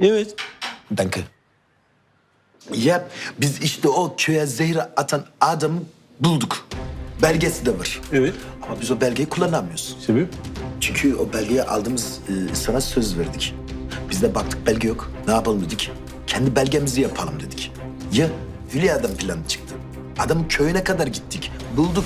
Evet. Danke. Ya biz işte o köye zehri atan adamı bulduk. Belgesi de var. Evet. Ama biz o belgeyi kullanamıyoruz. Sebep? Çünkü o belgeyi aldığımız e, sana söz verdik. Biz de baktık belge yok. Ne yapalım dedik. Kendi belgemizi yapalım dedik. Ya Hülya'dan plan çıktı. Adamın köyüne kadar gittik. Bulduk.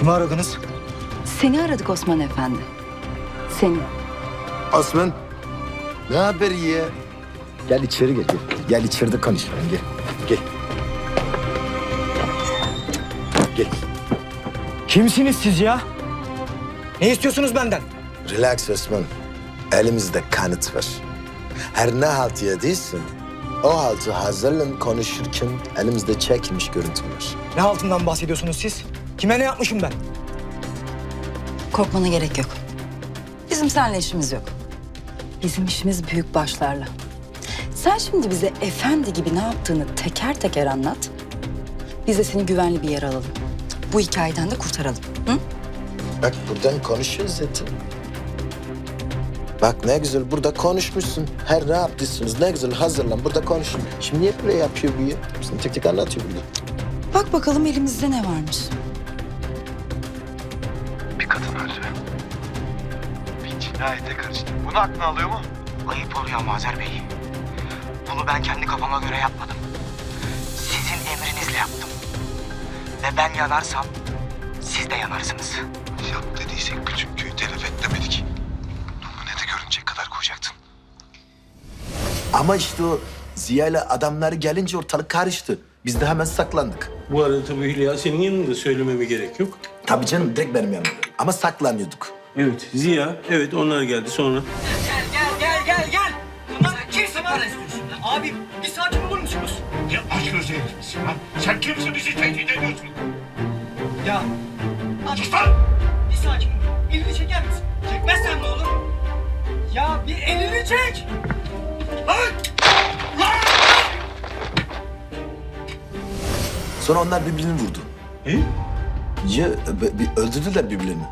Kimi aradınız? Seni aradık Osman Efendi. Seni. Osman. Ne haber ya? Gel içeri gel. Gel, gel içeride konuşalım. Gel. Gel. Gel. Kimsiniz siz ya? Ne istiyorsunuz benden? Relax Osman. Elimizde kanıt var. Her ne halt yediysen o haltı hazırlan konuşurken elimizde çekilmiş görüntü var. Ne altından bahsediyorsunuz siz? Kime ne yapmışım ben? Korkmana gerek yok. Bizim seninle işimiz yok. Bizim işimiz büyük başlarla. Sen şimdi bize efendi gibi ne yaptığını teker teker anlat. Biz de seni güvenli bir yere alalım. Bu hikayeden de kurtaralım. Hı? Bak buradan konuşuyoruz zaten. Bak ne güzel burada konuşmuşsun. Her ne yaptıysanız ne güzel hazırlan burada konuşun. Şimdi niye böyle yapıyor bu ya? Bizim tek tek anlatıyor burada. Bak bakalım elimizde ne varmış. Bir kadın öldü. Bir cinayete karıştı. Bunu aklına alıyor mu? Ayıp oluyor Mazer Bey. Bunu ben kendi kafama göre yapmadım. Sizin emrinizle yaptım. Ve ben yanarsam siz de yanarsınız. Yap dediysek bütün köyü telef et demedik. Bunu ne de görünecek kadar koyacaktın. Ama işte o Ziya ile adamları gelince ortalık karıştı. Biz de hemen saklandık. Bu arada tabii Hülya senin yanında söylememe gerek yok. Tabii canım direkt benim yanımda. Ama saklanıyorduk. Evet Ziya, evet onlar geldi sonra. Gel gel gel gel gel. Lan kimsin bana istiyorsun? Abi bir sakin olur musunuz? Ya aç gözlerini Sinan. Sen kimsin bizi tehdit ediyorsun? Ya abi Sus lan! bir sakin ol. Elini çeker misin? Çekmezsen ne olur? Ya bir elini çek. Sonra onlar birbirini vurdu. E? Bir öldürdüler birbirlerini.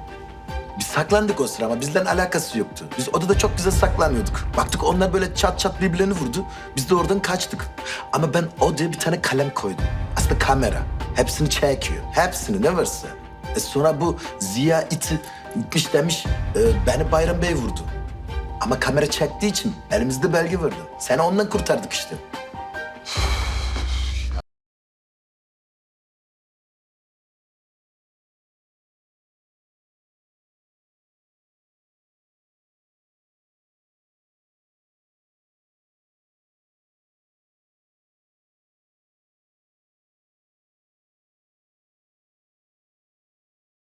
Biz saklandık o sıra ama bizden alakası yoktu. Biz odada çok güzel saklanıyorduk. Baktık onlar böyle çat çat birbirlerini vurdu. Biz de oradan kaçtık. Ama ben odaya bir tane kalem koydum. Aslında kamera. Hepsini çekiyor. Hepsini ne varsa. E sonra bu Ziya iti gitmiş demiş e, beni Bayram Bey vurdu. Ama kamera çektiği için elimizde belge vardı. Seni ondan kurtardık işte.